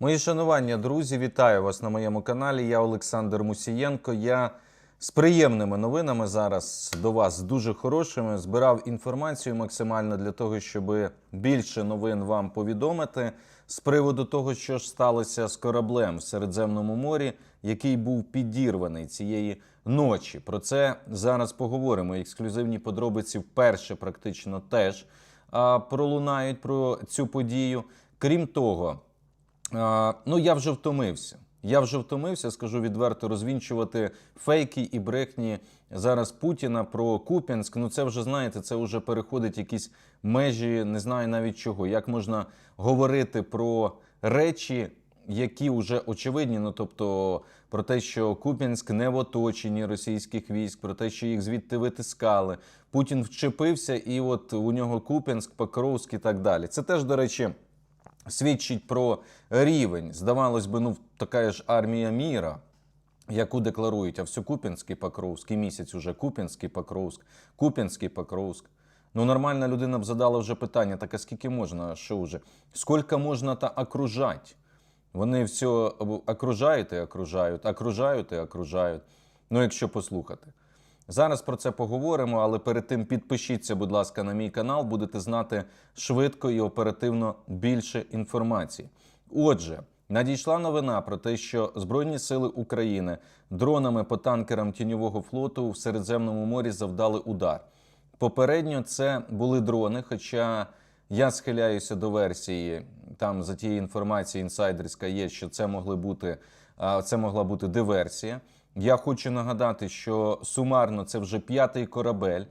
Мої шанування, друзі, вітаю вас на моєму каналі. Я Олександр Мусієнко. Я з приємними новинами зараз до вас дуже хорошими. Збирав інформацію максимально для того, щоб більше новин вам повідомити з приводу того, що ж сталося з кораблем в Середземному морі, який був підірваний цієї ночі. Про це зараз поговоримо. Ексклюзивні подробиці вперше практично теж пролунають про цю подію. Крім того, ну я вже втомився. Я вже втомився, скажу відверто, розвінчувати фейки і брехні зараз Путіна про Куп'янськ. Ну це вже знаєте, це вже переходить якісь межі, не знаю навіть чого. Як можна говорити про речі, які вже очевидні, ну тобто про те, що Куп'янськ не в оточенні російських військ, про те, що їх звідти витискали. Путін вчепився, і от у нього Куп'янськ, Покровськ і так далі. Це теж, до речі, свідчить про рівень. Здавалось би, ну така ж армія міра. Яку декларують, а все Куп'янський Покровськ, і місяць уже Куп'янський Покровськ, Куп'янський Покровськ. Ну, нормальна людина б задала вже питання: так а скільки можна, що вже? Скільки можна та окружати? Вони все окружають і окружають, окружають і окружають. Ну, якщо послухати. Зараз про це поговоримо, але перед тим підпишіться, будь ласка, на мій канал, будете знати швидко і оперативно більше інформації. Отже, надійшла новина про те, що Збройні сили України дронами по танкерам тіньового флоту в Середземному морі завдали удар. Попередньо це були дрони, хоча я схиляюся до версії, там за тією інформацією інсайдерська є, що це могли бути це могла бути диверсія. Я хочу нагадати, що сумарно це вже п'ятий корабель.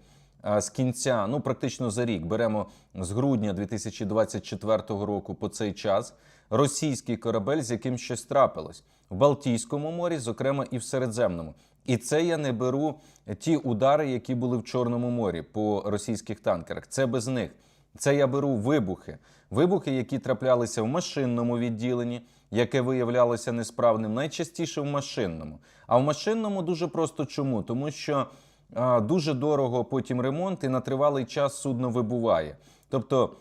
З кінця, ну практично за рік, беремо з грудня 2024 року по цей час російський корабель, з яким щось трапилось в Балтійському морі, зокрема і в Середземному. І це я не беру ті удари, які були в Чорному морі по російських танкерах. Це без них. Це я беру вибухи. Вибухи, які траплялися в машинному відділенні, яке виявлялося несправним, найчастіше в машинному. А в машинному дуже просто чому? Тому що а, дуже дорого потім ремонт і на тривалий час судно вибуває. Тобто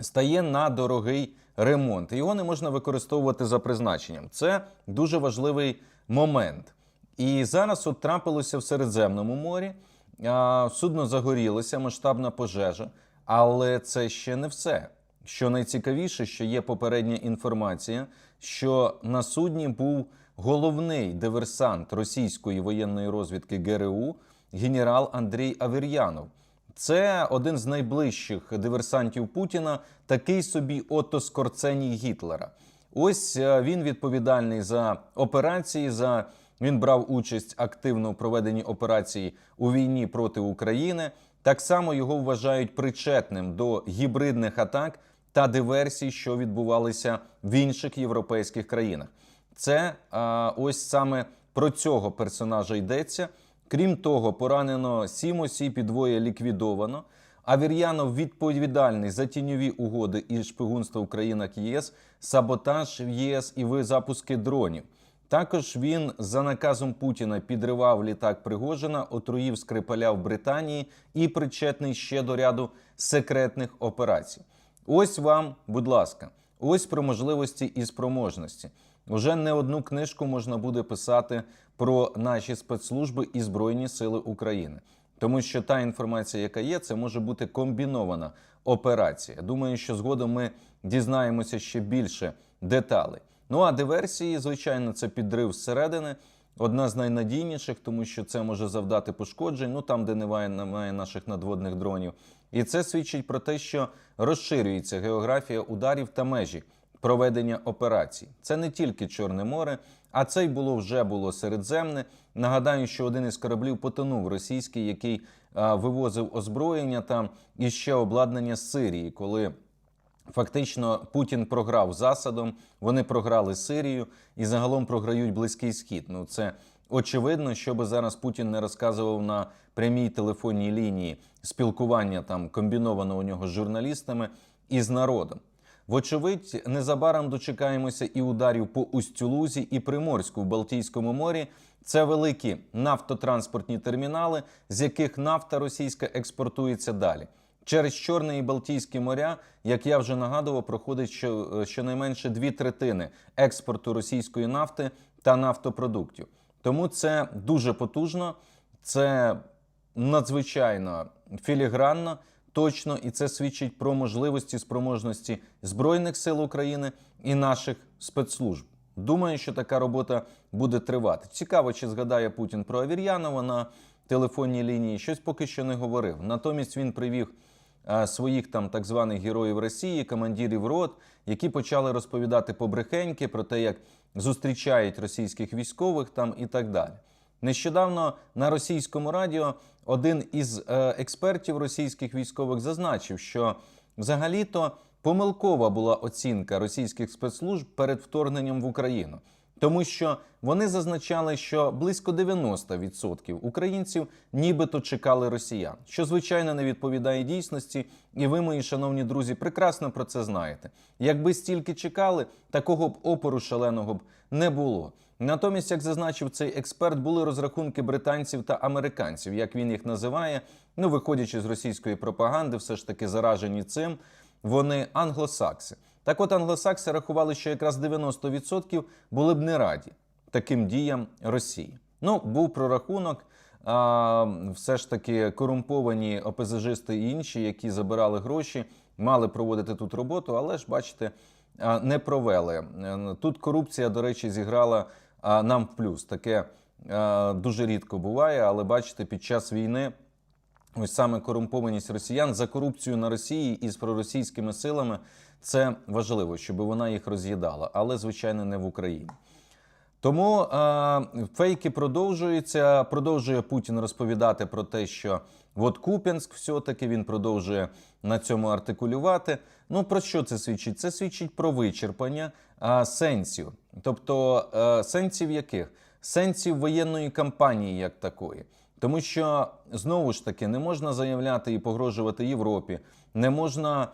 стає на дорогий ремонт. Його не можна використовувати за призначенням. Це дуже важливий момент. І зараз от трапилося в Середземному морі. Судно загорілося, масштабна пожежа, але це ще не все. Що найцікавіше, що є попередня інформація, що на судні був головний диверсант російської воєнної розвідки ГРУ генерал Андрій Авер'янов. Це один з найближчих диверсантів Путіна, такий собі Отто Скорценій Гітлера. Ось е, він відповідальний за операції. За він брав участь активно в проведенні операції у війні проти України. Так само його вважають причетним до гібридних атак та диверсій, що відбувалися в інших європейських країнах. Це а, ось саме про цього персонажа йдеться. Крім того, поранено сім осіб і двоє ліквідовано. Авір'янов відповідальний за тіньові угоди і шпигунство в країнах ЄС, саботаж в ЄС і запуски дронів. Також він за наказом Путіна підривав літак Пригожина, отруїв Скрипаля в Британії і причетний ще до ряду секретних операцій. Ось вам, будь ласка, ось про можливості і спроможності. Уже не одну книжку можна буде писати про наші спецслужби і Збройні Сили України. Тому що та інформація, яка є, це може бути комбінована операція. Думаю, що згодом ми дізнаємося ще більше деталей. Ну а диверсії, звичайно, це підрив зсередини. Одна з найнадійніших, тому що це може завдати пошкоджень, ну там, де немає, немає наших надводних дронів. І це свідчить про те, що розширюється географія ударів та межі проведення операцій. Це не тільки Чорне море, а це й було вже було Середземне. Нагадаю, що один із кораблів потонув російський, який а, вивозив озброєння там і ще обладнання з Сирії, коли. Фактично, Путін програв засадом, вони програли Сирію і загалом програють Близький Схід. Ну це очевидно, що би зараз Путін не розказував на прямій телефонній лінії спілкування там комбіновано у нього з журналістами і з народом. Вочевидь, незабаром дочекаємося і ударів по Устюлузі і Приморську в Балтійському морі. Це великі нафтотранспортні термінали, з яких нафта російська експортується далі. Через Чорне і Балтійське моря, як я вже нагадував, проходить е, щонайменше дві третини експорту російської нафти та нафтопродуктів. Тому це дуже потужно, це надзвичайно філігранно, точно, і це свідчить про можливості спроможності Збройних сил України і наших спецслужб. Думаю, що така робота буде тривати. Цікаво, чи згадає Путін про Авір'янова на телефонній лінії. Щось поки що не говорив. Натомість він привів своїх там так званих героїв Росії, командирів рот, які почали розповідати побрехеньки про те, як зустрічають російських військових там і так далі. Нещодавно на російському радіо один із е, експертів російських військових зазначив, що взагалі-то помилкова була оцінка російських спецслужб перед вторгненням в Україну. Тому що вони зазначали, що близько 90% українців нібито чекали росіян, що звичайно не відповідає дійсності, і ви, мої шановні друзі, прекрасно про це знаєте. Якби стільки чекали, такого б опору шаленого б не було. Натомість, як зазначив цей експерт, були розрахунки британців та американців, як він їх називає. Ну, виходячи з російської пропаганди, все ж таки заражені цим. Вони англосакси. Так от англосакси рахували, що якраз 90% були б не раді таким діям Росії. Ну, був прорахунок. А, все ж таки корумповані ОПЗЖисти і інші, які забирали гроші, мали проводити тут роботу, але ж бачите, не провели. Тут корупція, до речі, зіграла нам в плюс. Таке дуже рідко буває, але бачите, під час війни. Ось саме корумпованість росіян за корупцію на Росії із проросійськими силами це важливо, щоб вона їх роз'їдала, але звичайно не в Україні. Тому е, фейки продовжуються. Продовжує Путін розповідати про те, що от Куп'янськ все-таки він продовжує на цьому артикулювати. Ну про що це свідчить? Це свідчить про вичерпання е, сенсів, тобто е, сенсів яких? Сенсів воєнної кампанії як такої. Тому що знову ж таки не можна заявляти і погрожувати Європі, не можна е,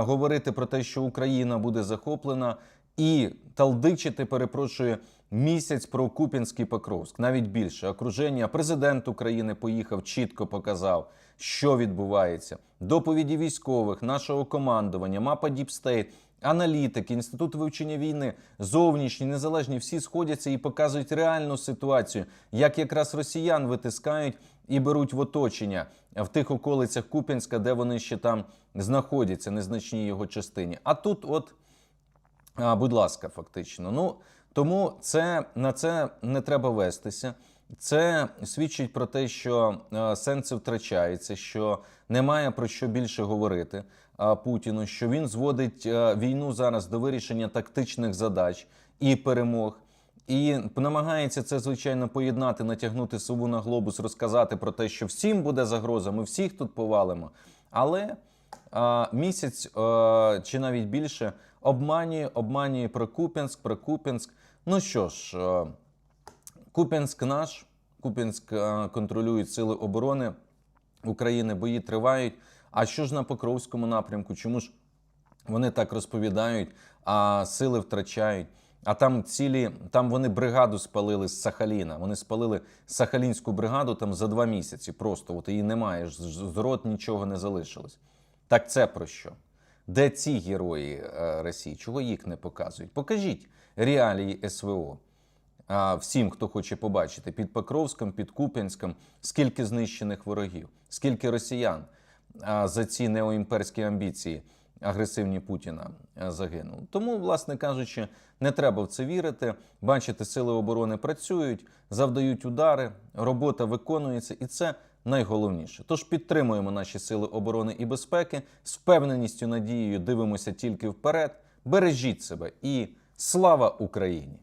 говорити про те, що Україна буде захоплена, і талдичити, перепрошую, місяць про Куп'янський Покровськ, навіть більше окруження. Президент України поїхав, чітко показав, що відбувається. Доповіді військових, нашого командування, мапа Діпстейт. Аналітики, інститут вивчення війни, зовнішні, незалежні, всі сходяться і показують реальну ситуацію, як якраз росіян витискають і беруть в оточення в тих околицях Куп'янська, де вони ще там знаходяться, незначній його частині. А тут, от, будь ласка, фактично. Ну тому це на це не треба вестися. Це свідчить про те, що е, сенси втрачаються, що немає про що більше говорити е, Путіну, що він зводить е, війну зараз до вирішення тактичних задач і перемог. І намагається це звичайно поєднати, натягнути сову на глобус, розказати про те, що всім буде загроза, ми всіх тут повалимо. Але а, місяць а, чи навіть більше обманює, обманює про Куп'янськ, про Куп'янськ. Ну що ж, Куп'янськ наш, Куп'янськ а, контролюють сили оборони України, бої тривають. А що ж на Покровському напрямку? Чому ж вони так розповідають, а сили втрачають? А там цілі, там вони бригаду спалили з Сахаліна. Вони спалили Сахалінську бригаду там за два місяці. Просто от її немає. З рот нічого не залишилось. Так це про що? Де ці герої е, Росії? Чого їх не показують? Покажіть реалії СВО. Всім, хто хоче побачити під Покровськом, під Куп'янськом, скільки знищених ворогів, скільки росіян за ці неоімперські амбіції агресивні Путіна а, загинуло. Тому, власне кажучи, не треба в це вірити. Бачите, сили оборони працюють, завдають удари, робота виконується, і це найголовніше. Тож підтримуємо наші сили оборони і безпеки з впевненістю, надією дивимося тільки вперед. Бережіть себе і слава Україні!